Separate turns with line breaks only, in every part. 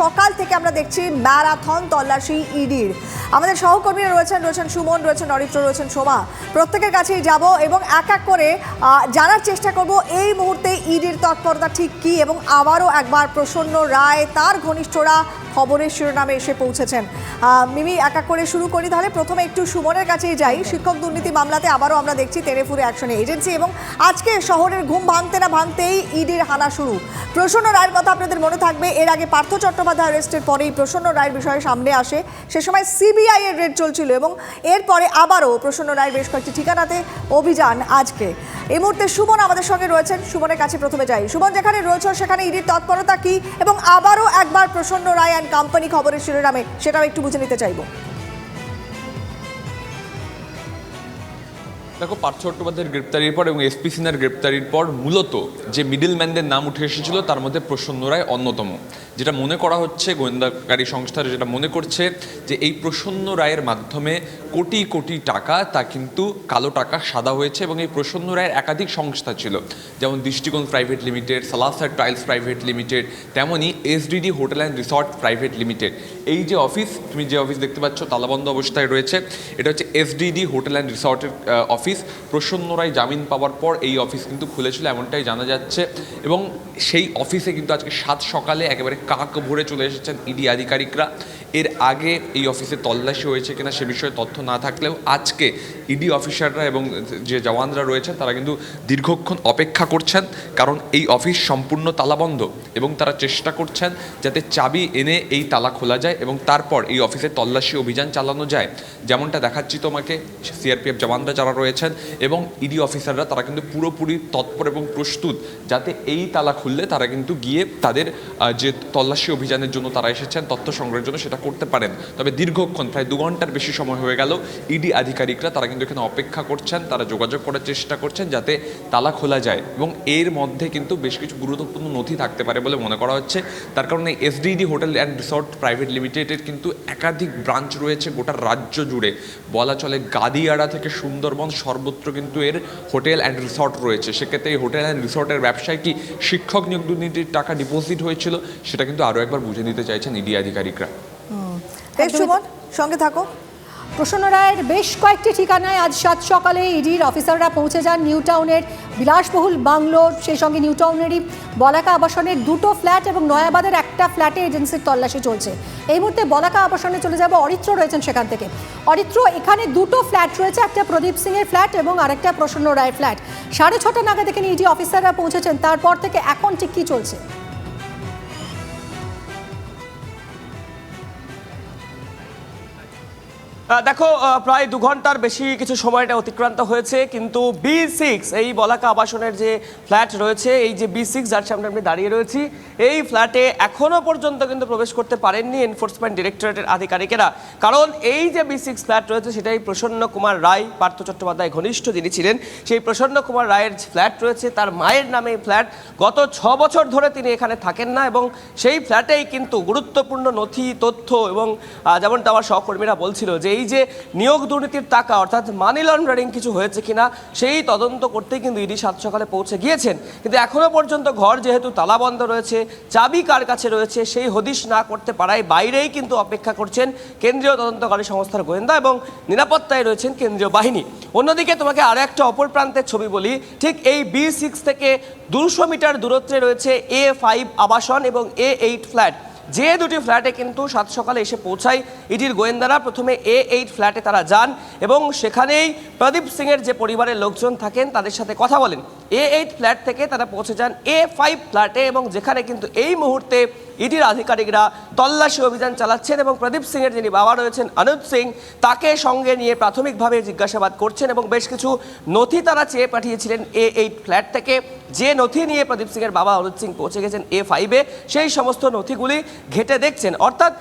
সকাল থেকে আমরা দেখছি ম্যারাথন তল্লাশি ইডির। আমাদের সহকর্মীরা রয়েছেন রয়েছেন সুমন, রয়েছেন অরিত্র, রয়েছেন সোমা। প্রত্যেকের কাছেই যাব এবং এক এক করে জানার চেষ্টা করব এই মুহূর্তে ইডির তৎপরতা ঠিক কি এবং আবারও একবার প্রসন্ন রায়, তার ঘনিষ্ঠরা খবরের শিরোনামে এসে পৌঁছেছেন। মিমি, এক করে শুরু করি তাহলে। প্রথমে একটু সুমনের কাছেই যাই। শিক্ষক দুর্নীতি মামলাতে আবারও আমরা দেখছি তেরেফুরে অ্যাকশনে এজেন্সি এবং আজকে শহরের ঘুম ভাঙতে না ভাঙতেই ইডির হানা শুরু। প্রসন্ন রায়ের কথা আপনাদের মনে থাকবে। এর আগে পার্থ চট্টোপাধ্যায় অ্যারেস্টের পরেই প্রসন্ন রায়ের বিষয়ে সামনে আসে। সে সময় সিবিআই এর রেড চলছিল এবং এরপরে আবারও প্রসন্ন রায়ের বেশ কয়েকটি ঠিকানাতে অভিযান আজকে। এই মুহূর্তে সুমন আমাদের সঙ্গে রয়েছেন। সুমনের কাছে প্রথমে যাই। সুমন, যেখানে রয়েছে সেখানে ইডির তৎপরতা কি? এবং আবারও একবার প্রসন্ন রায় কোম্পানি খবরের শিরোনামে সেটাও একটু বুঝে নিতে চাইব।
দেখো, পার্থ চট্টোপাধ্যায়ের গ্রেপ্তারির পর এবং এসপি সিনহার গ্রেপ্তারির পর মূলত যে মিডিল ম্যানদের নাম উঠে এসেছিল, তার মধ্যে প্রসন্ন রায় অন্যতম। যেটা মনে করা হচ্ছে গোয়েন্দাকারী সংস্থার, যেটা মনে করছে যে এই প্রসন্ন রায়ের মাধ্যমে কোটি কোটি টাকা, তা কিন্তু কালো টাকা সাদা হয়েছে এবং এই প্রসন্ন রায়ের একাধিক সংস্থা ছিল। যেমন Drishtikon private limited, Salasar tiles private limited তেমনই SDD hotel and resort private limited. এই যে অফিস, তুমি যে অফিস দেখতে পাচ্ছ, তালাবন্ধ অবস্থায় রয়েছে। এটা হচ্ছে এসডিডি হোটেল অ্যান্ড রিসর্টের অফিস। প্রসন্ন রায় জামিন পাওয়ার পর এই অফিস কিন্তু খুলেছিল, এমনটাই জানা যাচ্ছে। এবং সেই অফিসে কিন্তু আজকে সাত সকালে একেবারে কাক ভরে চলে এসেছেন ইডি আধিকারিকরা। এর আগে এই অফিসে তল্লাশি হয়েছে কিনা সে বিষয়ে তথ্য না থাকলেও আজকে ইডি অফিসাররা এবং যে জওয়ানরা রয়েছেন, তারা কিন্তু দীর্ঘক্ষণ অপেক্ষা করছেন, কারণ এই অফিস সম্পূর্ণ তালাবন্ধ এবং তারা চেষ্টা করছেন যাতে চাবি এনে এই তালা খোলা যায় এবং তারপর এই অফিসে তল্লাশি অভিযান চালানো যায়। যেমনটা দেখাচ্ছি তোমাকে, সিআরপিএফ জওয়ানরা যারা রয়েছেন এবং ইডি অফিসাররা, তারা কিন্তু পুরোপুরি তৎপর এবং প্রস্তুত যাতে এই তালা খুললে তারা কিন্তু গিয়ে তাদের যে তল্লাশি অভিযানের জন্য তারা এসেছেন, তথ্য সংগ্রহের জন্য সেটা করতে পারেন। তবে দীর্ঘক্ষণ, প্রায় দু ঘণ্টার বেশি সময় হয়ে গেল। ইডি আধিকারিকরা তারা কিন্তু এখানে অপেক্ষা করছেন, তারা যোগাযোগ করার চেষ্টা করছেন যাতে তালা খোলা যায় এবং এর মধ্যে কিন্তু বেশ কিছু গুরুত্বপূর্ণ নথি থাকতে পারে বলে মনে করা হচ্ছে। তার কারণে SDD hotel and resort private লিমিটেডের কিন্তু একাধিক ব্রাঞ্চ রয়েছে গোটা রাজ্য জুড়ে। বলা চলে গাদিয়াড়া থেকে সুন্দরবন সর্বত্র কিন্তু এর হোটেল অ্যান্ড রিসর্ট রয়েছে। সেক্ষেত্রে এই হোটেল অ্যান্ড রিসর্টের ব্যবসায় কি শিক্ষক নিয়োগ দুর্নীতির টাকা ডিপোজিট হয়েছিল, সেটা কিন্তু আরও একবার বুঝে নিতে চাইছেন ইডি আধিকারিকরা।
দেব সুমন সঙ্গে থাকো।
প্রসন্ন রায়ের বেশ কয়েকটি ঠিকানায় আজ সাত সকালে ইডির অফিসাররা পৌঁছে যান নিউ টাউনের বিলাসবহুল বাংলো। সেই সঙ্গে নিউ টাউনেরই বলাকা আবাসনের দুটো ফ্ল্যাট এবং নয়াবাদের একটা ফ্ল্যাটে এজেন্সির তল্লাশি চলছে। এই মুহূর্তে বলাকা আবাসনে চলে যাব অরিত্র রয়েছেন সেখান থেকে। অরিত্র এখানে দুটো ফ্ল্যাট রয়েছে একটা প্রদীপ সিং এর ফ্ল্যাট এবং আরেকটা প্রসন্ন রায়ের ফ্ল্যাট। সাড়ে ছটা নাগাদ এখানে ইডি অফিসাররা পৌঁছেছেন তারপর থেকে এখন ঠিক কি চলছে?
দেখো প্রায় দু ঘণ্টার বেশি কিছু সময়টা অতিক্রান্ত হয়েছে, কিন্তু বি সিক্স এই বলাকা আবাসনের যে ফ্ল্যাট রয়েছে, এই যে বি সিক্স যার সামনে আমি দাঁড়িয়ে রয়েছি, এই ফ্ল্যাটে এখনও পর্যন্ত কিন্তু প্রবেশ করতে পারেননি এনফোর্সমেন্ট ডিরেক্টরেটের আধিকারিকেরা। কারণ এই যে বি সিক্স ফ্ল্যাট রয়েছে, সেটাই প্রসন্ন কুমার রায়, পার্থ চট্টোপাধ্যায় ঘনিষ্ঠ যিনি ছিলেন, সেই প্রসন্ন কুমার রায়ের ফ্ল্যাট রয়েছে, তার মায়ের নামে এই ফ্ল্যাট গত ছ বছর ধরে তিনি এখানে থাকেন না এবং সেই ফ্ল্যাটেই কিন্তু গুরুত্বপূর্ণ নথি, তথ্য এবং যেমনটা আমার সহকর্মীরা বলছিল যে এই যে নিয়োগ দুর্নীতির টাকা, অর্থাৎ মানি লন্ডারিং কিছু হয়েছে কিনা, সেই তদন্ত করতেই কিন্তু ইডি সাত সকালে পৌঁছে গিয়েছেন। কিন্তু এখনও পর্যন্ত ঘর যেহেতু তালাবন্ধ রয়েছে, চাবি কার কাছে রয়েছে, সেই হদিশ না করতে পারায় বাইরেই কিন্তু অপেক্ষা করছেন কেন্দ্রীয় তদন্তকারী সংস্থার গোয়েন্দা এবং নিরাপত্তায় রয়েছেন কেন্দ্রীয় বাহিনী। অন্যদিকে তোমাকে আরও একটা অপর প্রান্তের ছবি বলি, ঠিক এই বি সিক্স থেকে দুশো মিটার দূরত্বে রয়েছে এ ফাইভ আবাসন এবং এ এইট ফ্ল্যাট। যে দুটি ফ্ল্যাটে কিন্তু সাত সকালে এসে পৌঁছায়, ইডির গোয়েন্দারা প্রথমে এ এইট ফ্ল্যাটে তারা যান এবং সেখানেই প্রদীপ সিংয়ের যে পরিবারের লোকজন থাকেন তাদের সাথে কথা বলেন। এ এইট ফ্ল্যাট থেকে তারা পৌঁছে যান এ ফাইভ ফ্ল্যাটে এবং যেখানে কিন্তু এই মুহূর্তে ইডির আধিকারিকরা তল্লাশি অভিযান চালাচ্ছেন এবং প্রদীপ সিংয়ের যিনি বাবা রয়েছেন অনুজ সিং, তাকে সঙ্গে নিয়ে প্রাথমিকভাবে জিজ্ঞাসাবাদ করছেন এবং বেশ কিছু নথি তারা চেয়ে পাঠিয়েছিলেন এ এইট ফ্ল্যাট থেকে। যে নথি নিয়ে প্রদীপ সিংয়ের বাবা অনুজ সিং পৌঁছে গেছেন এ ফাইভে সেই সমস্ত নথিগুলি ঘেটে দেখছেন। অর্থাৎ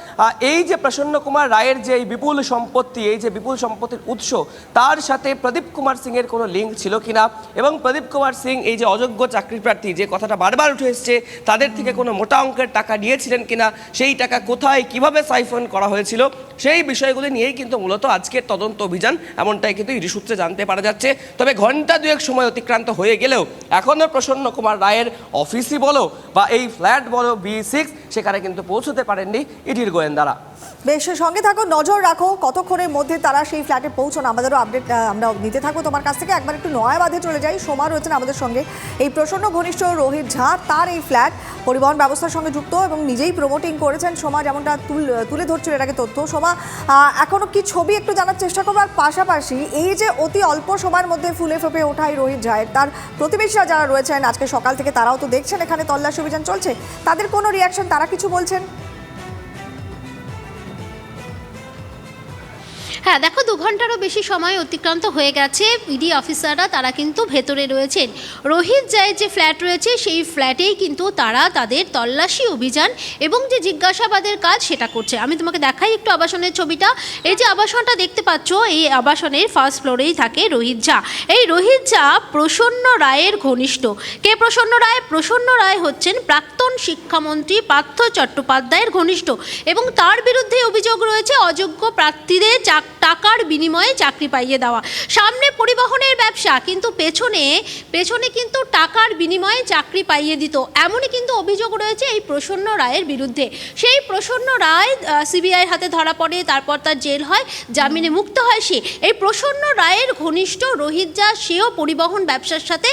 এই যে প্রসন্ন কুমার রায়ের যে এই বিপুল সম্পত্তি, এই যে বিপুল সম্পত্তির উৎস, তার সাথে প্রদীপ কুমার সিংয়ের কোনো লিঙ্ক ছিল কিনা? এবং প্রদীপ কুমার সিং, এই যে অযোগ্য চাকরি প্রার্থী, যে কথাটা বারবার উঠে এসছে, তাদের থেকে কোনো মোটা অঙ্কের টাকা নিয়েছিলেন কিনা, সেই টাকা কোথায়, কীভাবে সাইফন করা হয়েছিল সেই বিষয়গুলি নিয়েই কিন্তু মূলত আজকের তদন্ত অভিযান, এমনটাই কিন্তু ইডি সূত্রে জানতে পারা যাচ্ছে। তবে ঘণ্টা দুয়েক সময় অতিক্রান্ত হয়ে গেলেও এখনও প্রসন্ন কুমার রায়ের অফিসই বলো বা এই ফ্ল্যাট বলো বি সিক্স সেখানে কিন্তু পৌঁছতে পারেননি ইডির গোয়েন্দারা।
বেশ, সঙ্গে থাকো, নজর রাখো, কতক্ষণের মধ্যে তারা সেই ফ্ল্যাটে পৌঁছন, আমাদেরও আপডেট আমরা নিতে থাকব তোমার কাছ থেকে। একবার একটু নয়াবাদে চলে যাই, সোমা রয়েছেন আমাদের সঙ্গে। এই প্রসন্ন ঘনিষ্ঠ রোহিত ঝা, তার এই ফ্ল্যাট পরিবহন ব্যবস্থার সঙ্গে যুক্ত এবং নিজেই প্রমোটিং করেছেন। সোমা যেমনটা তুল- ধরছিল আগে তথ্য। সোমা আহ, এখনও কি ছবি একটু জানার চেষ্টা করব? আর পাশাপাশি এই যে অতি অল্প সময়ের মধ্যে ফুলে ফেপে ওঠাই রোহিত ঝায়ের তার প্রতিবেশীরা যারা রয়েছেন আজকে সকাল থেকে তারাও তো দেখছেন এখানে তল্লাশি অভিযান চলছে তাদের কোনো রিয়াকশন তারা কিছু বলছেন?
হ্যাঁ দেখো, দু ঘন্টারও বেশি সময় অতিক্রান্ত হয়ে গেছে। ইডি অফিসাররা তারা কিন্তু ভেতরে রয়েছেন। রোহিত জায়ের যে ফ্ল্যাট রয়েছে, সেই ফ্ল্যাটেই কিন্তু তারা তাদের তল্লাশি অভিযান এবং যে জিজ্ঞাসাবাদের কাজ, সেটা করছে। আমি তোমাকে দেখাই একটু আবাসনের ছবিটা। এই যে আবাসনটা দেখতে পাচ্ছ, এই আবাসনের ফার্স্ট ফ্লোরেই থাকে রোহিত ঝা। এই রোহিত ঝা প্রসন্ন রায়ের ঘনিষ্ঠ। কে প্রসন্ন রায়? প্রসন্ন রায় হচ্ছেন প্রাক্তন শিক্ষামন্ত্রী পার্থ চট্টোপাধ্যায়ের ঘনিষ্ঠ এবং তার বিরুদ্ধে অভিযোগ রয়েছে, অযোগ্য প্রার্থীদের চাক- টাকার বিনিময়ে চাকরি পাইয়ে দেওয়া। সামনে পরিবহনের ব্যবসা, কিন্তু পেছনে পেছনে কিন্তু টাকার বিনিময়ে চাকরি পাইয়ে দিত। এমনই কিন্তু অভিযোগ রয়েছে এই প্রসন্ন রায়ের বিরুদ্ধে। সেই প্রসন্ন রায় সিবিআইয়ের হাতে ধরা পড়ে, তারপর তার জেল হয়, জামিনে মুক্ত হয় সে। এই প্রসন্ন রায়ের ঘনিষ্ঠ রোহিত যা, সেও পরিবহন ব্যবসার সাথে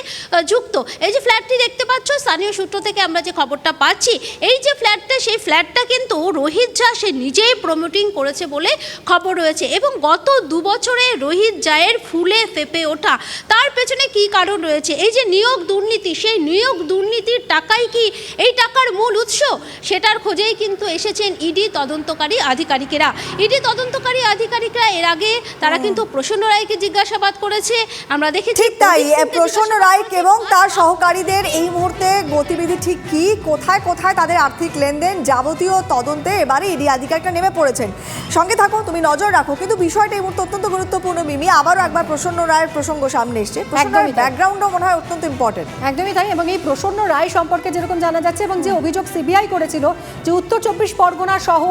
যুক্ত। এই যে ফ্ল্যাটটি দেখতে পাচ্ছ, স্থানীয় সূত্র থেকে আমরা যে খবরটা পাচ্ছি, এই যে ফ্ল্যাটটা, সেই ফ্ল্যাটটা কিন্তু রোহিত ঝা সে নিজেই প্রমোটিং করেছে বলে খবর রয়েছে। এবং গত দু বছরে রোহিত জায়ের ফুলে ফেপে ওঠা তার পেছনে কি কারণ রয়েছে? এই যে নিয়োগ দুর্নীতি সেই নিয়োগ দুর্নীতির টাকাই কি এই টাকার মূল উৎস? সেটার খোঁজেই কিন্তু এসেছেন ইডি তদন্তকারী আধিকারিকেরা। ইডি তদন্তকারী আধিকারিকরা এর আগে তারা কিন্তু প্রসন্ন রায়কে জিজ্ঞাসাবাদ করেছে। আমরা দেখেছি
ঠিক তাই প্রসন্ন রায় এবং তার সহকারীদের এই মুহূর্তে গতিবিধি ঠিক কি? কোথায় কোথায় তাদের আর্থিক লেনদেন? যাবতীয় তদন্তে এবারে ইডি আধিকারিকরা নেমে পড়েছেন। সঙ্গে থাকো তুমি নজর রাখো কিন্তু বিষয়টা এই মুহূর্তে অত্যন্ত গুরুত্বপূর্ণ মিমি। আবারও একবার প্রসন্ন রায়ের প্রসঙ্গ সামনে এসছে।
একদমই।
ব্যাকগ্রাউন্ডও মনে হয় অত্যন্ত ইম্পর্টেন্ট
একদমই তাই এবং এই প্রসন্ন রায় সম্পর্কে যেরকম জানা যাচ্ছে এবং যে অভিযোগ সিবিআই করেছিল যে উত্তর চব্বিশ পরগনা সহ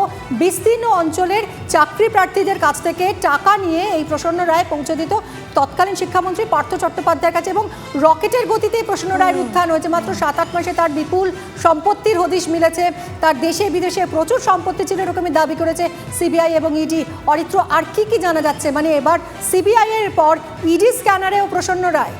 বিস্তীর্ণ অঞ্চলের চাকরি প্রার্থীদের কাছ থেকে টাকা নিয়ে এই প্রসন্ন রায় পৌঁছে দিত। তৎকালীন শিক্ষামন্ত্রী পার্থ চট্টোপাধ্যায়ের কাছে এবং রকেটের গতিতে প্রসন্ন রায়ের উত্থান হয়েছে। মাত্র সাত আট মাসে তার বিপুল সম্পত্তির হদিশ মিলেছে। তার দেশে বিদেশে প্রচুর সম্পত্তি ছিল এরকমই দাবি করেছে সিবিআই এবং ইডি। অরিত্র আর কি কি জানা যাচ্ছে? মানে এবার সিবিআই এর পর ইডি স্ক্যানারেও প্রসন্ন রায়।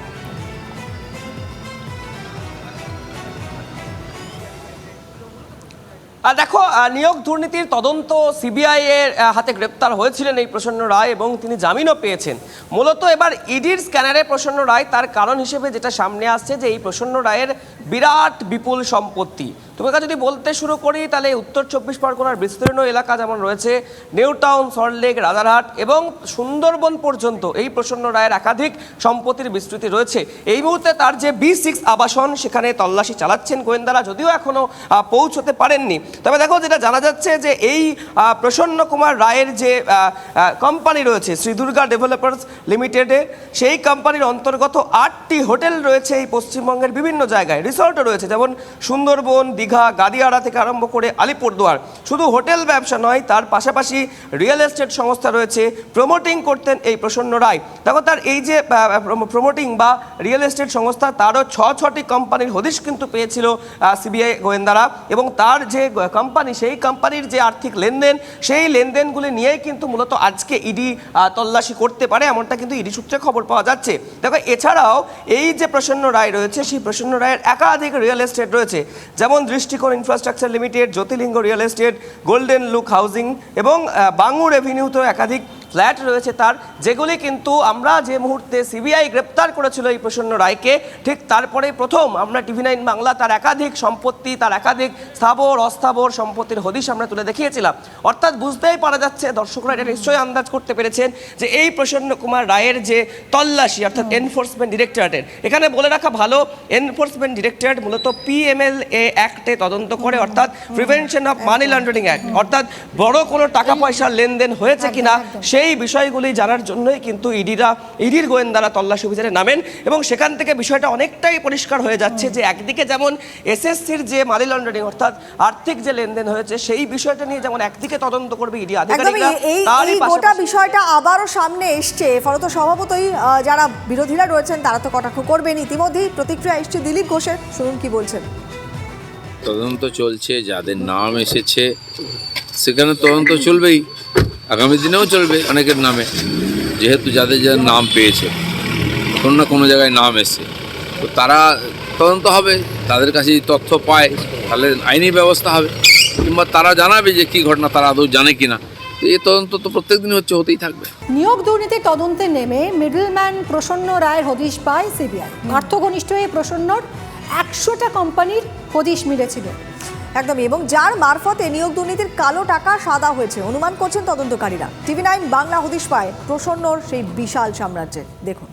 দেখো নিয়োগ দুর্নীতির তদন্ত সিবিআই এর হাতে গ্রেপ্তার হয়েছিলেন এই প্রসন্ন রায় এবং তিনি জামিনও পেয়েছেন। মূলত এবার ইডির স্ক্যানারে প্রসন্ন রায় তার কারণ হিসেবে যেটা সামনে আসছে যে এই প্রসন্ন রায়ের বিরাট বিপুল সম্পত্তি। তোমাকে যদি বলতে শুরু করি, তাহলে উত্তর চব্বিশ পরগনার বিস্তীর্ণ এলাকা যেমন রয়েছে, নিউ টাউন সল্টলেক রাজারহাট এবং সুন্দরবন পর্যন্ত এই প্রসন্ন রায়ের একাধিক সম্পত্তির বিস্তৃতি রয়েছে। এই মুহূর্তে তার যে বি সিক্স আবাসন, সেখানে তল্লাশি চালাচ্ছেন গোয়েন্দারা, যদিও এখনও পৌঁছতে পারেননি। তবে দেখো, যেটা জানা যাচ্ছে যে এই প্রসন্ন কুমার রায়ের যে কোম্পানি রয়েছে, শ্রী দুর্গা ডেভেলপার্স লিমিটেডে সেই কোম্পানির অন্তর্গত আটটি হোটেল রয়েছে এই পশ্চিমবঙ্গের বিভিন্ন জায়গায়। রিসর্টও রয়েছে, যেমন সুন্দরবন দীঘা গাদিয়াড়া থেকে আরম্ভ করে আলিপুরদুয়ার। শুধু হোটেল ব্যবসা নয়, তার পাশাপাশি রিয়েল এস্টেট সংস্থা রয়েছে প্রমোটিং করতেন এই প্রসন্ন রায়। দেখো তার এই যে প্রমোটিং বা রিয়েল এস্টেট সংস্থা, তারও ছ ছটি কোম্পানির হদিশ কিন্তু পেয়েছিল সিবিআই গোয়েন্দারা। এবং তার যে কোম্পানি সেই কোম্পানির যে আর্থিক লেনদেন, সেই লেনদেনগুলি নিয়েই কিন্তু মূলত আজকে ইডি তল্লাশি করতে পারে, এমনটা কিন্তু ইডি সূত্রে খবর পাওয়া যাচ্ছে। দেখো, এছাড়াও এই যে প্রসন্ন রায় রয়েছে, সেই প্রসন্ন রায়ের একাধিক রিয়েল এস্টেট রয়েছে। যেমন Drishtikon infrastructure limited Jyotirlinga real estate golden look housing এবং বাঙুর এভিনিউতেও একাধিক ফ্ল্যাট রয়েছে তার যেগুলি কিন্তু আমরা যে মুহূর্তে সিবিআই গ্রেপ্তার করেছিল এই প্রসন্ন রায়কে ঠিক তারপরে প্রথম আমরা টিভি নাইন বাংলা তার একাধিক সম্পত্তি তার একাধিক স্থাবর অস্থাবর সম্পত্তির হদিশ আমরা তুলে দেখিয়েছিলাম। অর্থাৎ বুঝতেই পারা যাচ্ছে দর্শকরা এটা নিশ্চয়ই আন্দাজ করতে পেরেছেন যে এই প্রসন্ন কুমার রায়ের যে তল্লাশি অর্থাৎ এনফোর্সমেন্ট ডিরেক্টরেটের এখানে বলে রাখা ভালো এনফোর্সমেন্ট ডিরেক্টরেট মূলত পিএমএল এ অ্যাক্টে তদন্ত করে অর্থাৎ prevention of money laundering act অর্থাৎ বড় কোনো টাকা পয়সার লেনদেন হয়েছে কিনা সেই বিষয়গুলি জানার জন্যই কিন্তু ইডিরা ইডির গোয়েন্দারা তল্লাশি অভিযানে নামেন এবং সেখান থেকে বিষয়টা অনেকটাই পরিষ্কার হয়ে যাচ্ছে যে একদিকে যেমন এসএসসির যে মানি লন্ডারিং অর্থাৎ আর্থিক যে লেনদেন হয়েছে সেই বিষয়টা নিয়ে যেমন একদিকে তদন্ত করবে ইডি আধিকারিকরা তারই
গোটা বিষয়টা আবারও সামনে এসছে। ফলত স্বভাবতই যারা বিরোধীরা রয়েছেন তারা তো কটাক্ষ করবেন। ইতিমধ্যেই প্রতিক্রিয়া এসছে দিলীপ ঘোষের। শুনুন কি বলছেন।
তদন্ত চলছে যাদের নাম এসেছে সেখানে তদন্ত চলবেই। আগামী দিনেও চলবে অনেকের নামে, যেহেতু যাদের যাদের নাম পেয়েছে, কোনো না কোনো জায়গায় নাম এসছে। তো তারা তদন্ত হবে, তাদের কাছে তথ্য পায়, তাহলে আইনি ব্যবস্থা হবে, কিংবা তারা জানাবে যে কী ঘটনা, তারা আদৌ জানে কি না এই তদন্ত তো প্রত্যেক দিন হচ্ছে, হতেই থাকবে।
নিয়োগ দুর্নীতির তদন্তে নেমে মিডলম্যান প্রসন্ন রায়ের হদিশ পায় সিবিআই। পার্থঘনিষ্ঠ এই প্রসন্নর একশোটা কোম্পানির হদিশ মিলেছিল।
একদমই এবং যার মারফতে নিয়োগ দুর্নীতির কালো টাকা সাদা হয়েছে। অনুমান করছেন তদন্তকারীরা। টিভি নাইন বাংলা হদিশ পায় প্রসন্নর সেই বিশাল সাম্রাজ্যে। দেখুন।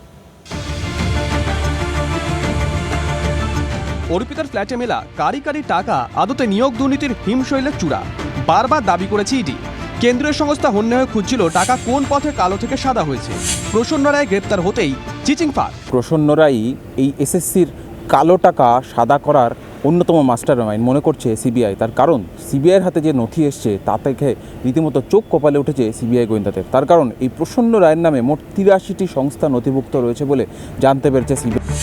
অর্পিতার ফ্ল্যাটে মেলা কারি কারি টাকা আদতে নিয়োগ দুর্নীতির হিমশৈলের চূড়া। বারবার দাবি করেছে ইডি। কেন্দ্রীয় সংস্থা হন্যে হয়ে খুঁজছিল টাকা কোন পথে কালো থেকে সাদা হয়েছে। প্রসন্ন রায় গ্রেপ্তার হতেই চিচিং ফাঁক
প্রসন্নরাই এই এসএসসির কালো টাকা সাদা করার অন্যতম মাস্টার মাইন্ড মনে করছে সিবিআই। তার কারণ, সিবিআইয়ের হাতে যে নথি এসছে, তা থেকে রীতিমতো চোখ কপালে উঠেছে সিবিআই গোয়েন্দাদের। তার কারণ, এই প্রসন্ন রায়ের নামে মোট তিরাশিটি সংস্থা নথিভুক্ত রয়েছে বলে জানতে পেরেছে সিবিআই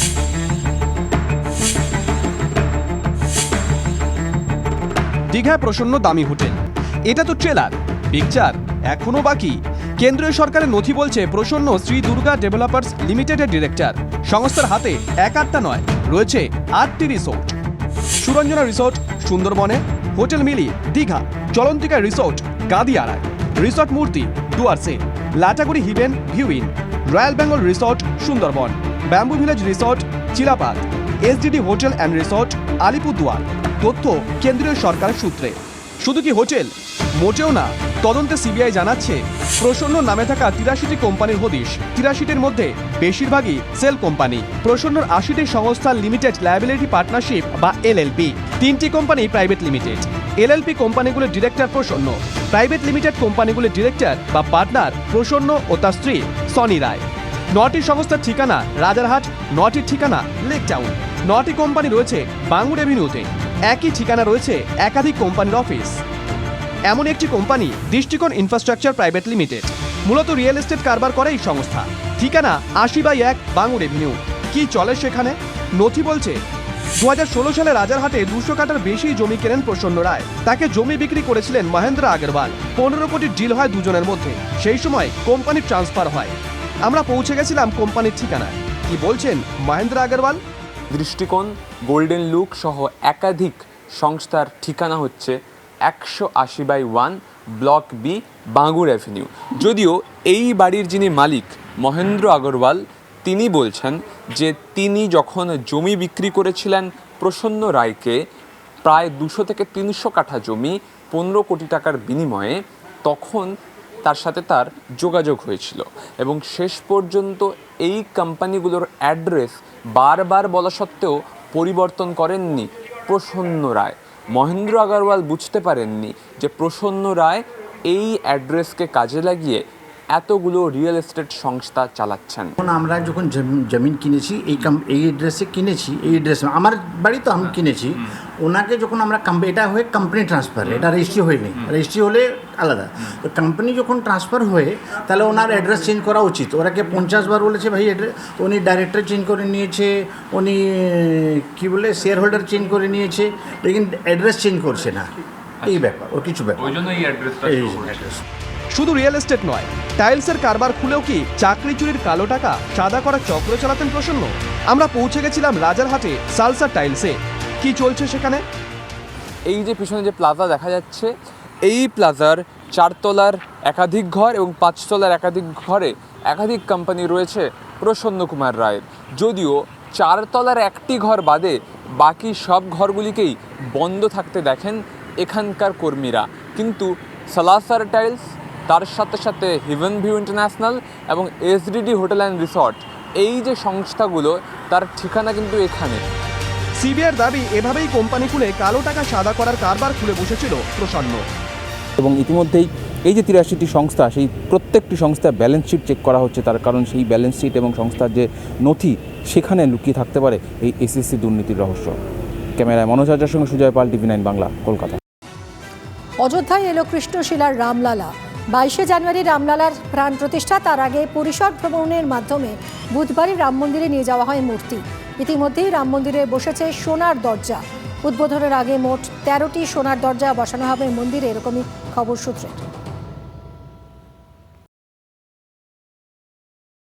দীঘায় প্রসন্ন দামি হোটেল। এটা তো ট্রেলার। পিকচার এখনও বাকি। কেন্দ্রীয় সরকারের নথি বলছে, প্রসন্ন শ্রী দুর্গা ডেভেলপার্স লিমিটেডের ডিরেক্টর। সংস্থার হাতে এক নয়, রয়েছে আটটি রিসোর্ট। সুরঞ্জনা রিসোর্ট, সুন্দরবনে, হোটেল মিলি, দীঘা, চলন্তিকা রিসোর্ট, গাদিয়ারায়। Resort Murti ডুয়ার্সে Lataguri hidden view inn, royal Bengal resort, Sundarban, bamboo village resort, Chilapata, SDD hotel and resort, Alipurduar. তথ্য কেন্দ্রীয় সরকারের সূত্রে। শুধু কি হোটেল? মোটেও না। তদন্তে সিবিআই জানাচ্ছে, প্রসন্ন নামে থাকা তিরাশিটি কোম্পানির হদিশ। তিরাশিটির মধ্যে বেশিরভাগই সেল কোম্পানি। প্রসন্নর আশিটি সংস্থার লিমিটেড লায়াবিলিটি পার্টনারশিপ বা এলএলপি। তিনটি কোম্পানি প্রাইভেট লিমিটেড। এলএলপি কোম্পানিগুলোর ডিরেক্টর প্রসন্ন। প্রাইভেট লিমিটেড কোম্পানিগুলির ডিরেক্টর বা পার্টনার প্রসন্ন ও তার স্ত্রী সনি রায়। নটি সংস্থার ঠিকানা রাজারহাট নটির ঠিকানা লেক টাউন নটি কোম্পানি রয়েছে বাঙ্গুর এভিনিউতে। একই ঠিকানা রয়েছে একাধিক কোম্পানির অফিস। এমন একটি company, Drishtikon infrastructure private limited মূলত রিয়েল এস্টেট কারবার করে এই সংস্থা। ঠিকানা আশি বাই এক বাঙ্গুর এভিনিউ কি চলে সেখানে? নথি বলছে দু হাজার ষোলো সালে রাজারহাটে দুশো কাটার বেশি জমি কেনেন প্রসন্ন রায়। তাকে জমি বিক্রি করেছিলেন মহেন্দ্র আগরওয়াল। পনেরো কোটির ডিল হয় দুজনের মধ্যে। সেই সময় কোম্পানির ট্রান্সফার হয়। আমরা পৌঁছে গেছিলাম কোম্পানির ঠিকানায়। কি বলছেন মহেন্দ্র আগরওয়াল?
দৃষ্টিকোণ গোল্ডেন লুক সহ একাধিক সংস্থার ঠিকানা হচ্ছে একশো আশি by one block B, Bangur avenue. যদিও এই বাড়ির যিনি মালিক, মহেন্দ্র আগরওয়াল, তিনি বলছেন যে তিনি যখন জমি বিক্রি করেছিলেন প্রসন্ন রায়কে, প্রায় দুশো থেকে তিনশো কাঠা জমি পনেরো কোটি টাকার বিনিময়ে, তখন তার সাথে তার যোগাযোগ হয়েছিল। এবং শেষ পর্যন্ত এই কোম্পানিগুলোর অ্যাড্রেস বারবার বলা সত্ত্বেও পরিবর্তন করেননি প্রসন্ন রায়। মহেন্দ্র আগরওয়াল বুঝতে পারেননি যে প্রসন্ন রায় এই অ্যাড্রেসকে কাজে লাগিয়ে এতগুলো রিয়েল এস্টেট সংস্থা চালাচ্ছেন।
আমরা যখন জমি- জমিন কিনেছি এই কাম এই অ্যাড্রেসে কিনেছি এই অ্যাড্রেসে আমার বাড়ি তো আমি কিনেছি ওনাকে যখন আমরা এটা হয়ে কোম্পানি ট্রান্সফার এটা রেজিস্ট্রি হয়নি রেজিস্ট্রি হলে আলাদা। তো কোম্পানি যখন ট্রান্সফার হয়ে তাহলে ওনার অ্যাড্রেস চেঞ্জ করা উচিত। ওরাকে পঞ্চাশ বার বলেছে ভাই অ্যাড্রেস উনি ডাইরেক্টর চেঞ্জ করে নিয়েছে উনি কি বলে শেয়ার হোল্ডার চেঞ্জ করে নিয়েছে লেকিন অ্যাড্রেস চেঞ্জ করছে না। এই ব্যাপার ও কিছু ব্যাপার।
ওই জন্য এই অ্যাড্রেসটা
এই অ্যাড্রেস
শুধু রিয়েল এস্টেট নয় টাইলসের কারবার খুলেও কি চাকরি চুরির কালো টাকা সাদা করার চক্র চালাতেন প্রসন্ন? আমরা পৌঁছে গেছিলাম রাজারহাটে সালসা টাইলসে কি চলছে সেখানে?
এই যে পিছনে যে প্লাজা দেখা যাচ্ছে, এই প্লাজার চারতলার একাধিক ঘর এবং পাঁচতলার একাধিক ঘরে একাধিক কোম্পানি রয়েছে প্রসন্ন কুমার রায়ের যদিও চারতলার একটি ঘর বাদে বাকি সব ঘরগুলিকেই বন্ধ থাকতে দেখেন এখানকার কর্মীরা। কিন্তু সালাসার টাইলস তার সাথে সাথে হিভেন ভিউ ইন্টারন্যাশনাল এবং এসডিডি হোটেল অ্যান্ড রিসর্ট এই যে সংস্থাগুলো তার ঠিকানা কিন্তু এখানে।
সিবিআইয়ের দাবি এভাবেই কোম্পানি খুলে কালো টাকা সাদা করার কারবার খুলে বসেছিল প্রসন্ন।
এবং ইতিমধ্যেই এই যে তিরাশিটি সংস্থা সেই প্রত্যেকটি সংস্থার ব্যালেন্স শিট চেক করা হচ্ছে তার কারণ সেই ব্যালেন্স শিট এবং সংস্থার যে নথি সেখানে লুকিয়ে থাকতে পারে এই এসএসসি দুর্নীতির রহস্য। ক্যামেরায় মনোজ হাজার সঙ্গে সুজয় পাল টিভি নাইন বাংলা কলকাতা।
অযোধ্যায় এলো কৃষ্ণশিলার রামলালা। বাইশে জানুয়ারি রামলালার প্রাণ প্রতিষ্ঠা, তার আগে পরিসর ভ্রমণের মাধ্যমে বুধবারই রাম মন্দিরে নিয়ে যাওয়া হয় মূর্তি। ইতিমধ্যেই রাম মন্দিরে বসেছে সোনার দরজা। উদ্বোধনের আগে মোট তেরোটি সোনার দরজা বসানো হবে মন্দিরে, এরকমই খবর সূত্রে।